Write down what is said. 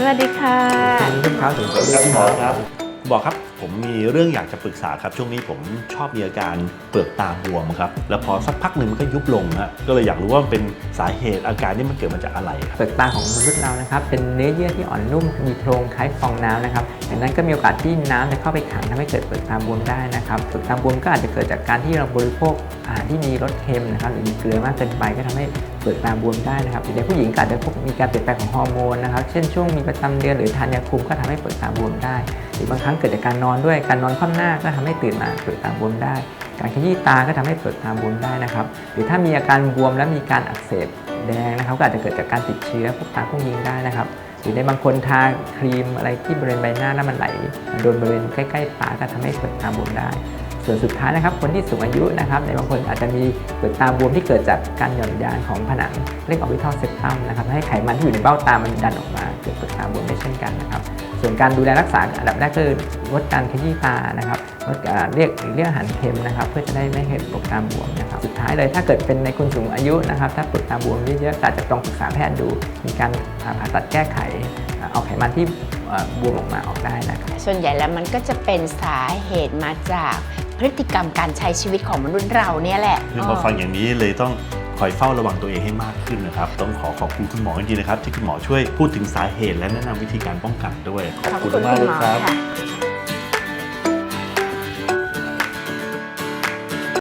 สวัสดีค่ะ คุณครับผมครับคุณหมอครับ บอกครับผมมีเรื่องอยากจะปรึกษาครับ ช่วงนี้ผมชอบมีอาการเปลือกตาบวมครับ แล้วพอสักพักหนึ่งมันก็ยุบลงฮะก็เลยอยากรู้ว่ามันเป็นสาเหตุอาการนี้มันเกิดมาจากอะไรครับ เปลือกตาของมนุษย์เรานะครับเป็นเนื้อเยื่อที่อ่อนนุ่มมีโพรงคล้ายฟองน้ำนะครับดังนั้นก็มีโอกาสที่น้ำจะเข้าไปขังทำให้เกิดเปลือกตาบวมได้นะครับเปลือกตาบวมก็อาจจะเกิดจากการที่เราบริโภคอาหารที่มีรสเค็มนะครับหรือมีเกลือมากเกินไปก็ทำให้เปลือกตาบวมได้นะครับหรือในผู้หญิงก็อาจจะพบมีการเปลี่ยนแปลงของฮอร์โมนนะครับเช่นช่วงมีประจำเดือนหรือทานยาคุมก็ทำให้เปลือกตาบวมได้ หรือบางครั้งเกิดจากการนอนด้วยการนอนคว่ำหน้าก็ทำให้ตื่นมาเปลือกตาบวมได้ การขยี้ตาก็ทำให้เปลือกตาบวมได้นะครับ หรือถ้ามีอาการบวมและมีการอักเสบแดงนะครับก็อาจจะเกิดจากการติดเชื้อพวกตาพุ่งยิงได้นะครับ หรือในบางคนทาครีมอะไรที่บริเวณใบหน้าแล้วมันไหลโดนบริเวณใกล้ๆตาก็ทำให้เปลือกตาบวมได้ ส่วนสุดท้ายนะครับ คนที่สูงอายุนะครับ ในบางคนอาจจะมีเปลือกตาบวมที่เกิดจากการหย่อนยานของผนังเรียกออริทัลเซปตัมนะครับให้ไขมันที่อยู่ในเบ้าตามันดันออกมาเกิดเปลือกตาบวมได้เช่นกันนะครับ ส่วนการดูแลรักษาอันดับแรกก็คือลดการขยี้ตานะครับลดการเรียกเรียกอาหารเค็มนะครับ เพื่อจะได้ไม่ให้เปลือกตาบวมนะครับสุดท้ายเลยถ้าเกิดเป็นในคนสูงอายุนะครับ ถ้าเปลือกตาบวมเยอะๆก็อาจจะต้องปรึกษาแพทย์ดู มีการผ่าตัดแก้ไขเอาไขมันที่เอ่อบวมออกมาออกได้นะครับส่วนใหญ่แล้วมันก็จะเป็นสาเหตุมาจากพฤติกรรมการใช้ชีวิตของมนุษย์เราเนี่ยแหละคือพอฟังอย่างนี้เลยต้อง คอยเฝ้าระวังตัวเองให้มากขึ้นนะครับ ต้องขอขอบคุณคุณหมอจริงๆนะครับ ที่คุณหมอช่วยพูดถึงสาเหตุและแนะนำวิธีการป้องกันด้วย ขอบคุณมากเลยครับ